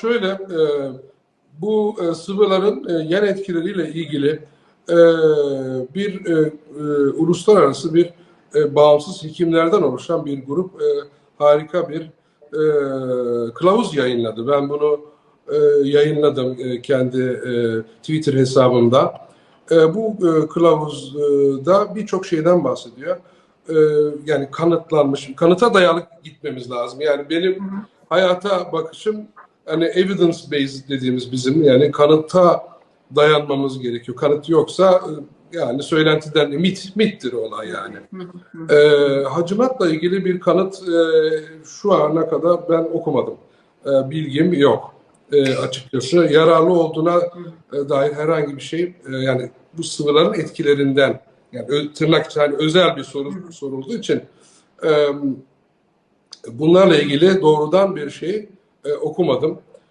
şöyle e, bu e, sıvıların e, yan etkileriyle ilgili e, bir e, e, uluslararası bir e, bağımsız hekimlerden oluşan bir grup e, harika bir e, kılavuz yayınladı. Ben bunu e, yayınladım e, kendi e, Twitter hesabımda. E, bu e, kılavuzda birçok şeyden bahsediyor. E, yani kanıtlanmış, kanıta dayalı gitmemiz lazım. Yani benim hayata bakışım hani evidence based dediğimiz bizim yani kanıta dayanmamız gerekiyor. Kanıt yoksa e, yani söylentiden mit mittir olay yani. E, hacimatla ilgili bir kanıt e, şu ana kadar ben okumadım. E, bilgim yok e, açıkçası. Yararlı olduğuna e, dair herhangi bir şey e, yani bu sıvıların etkilerinden yani ö- tırnak içinde hani özel bir soru sorulduğu için e, bunlarla ilgili doğrudan bir şey e, okumadım.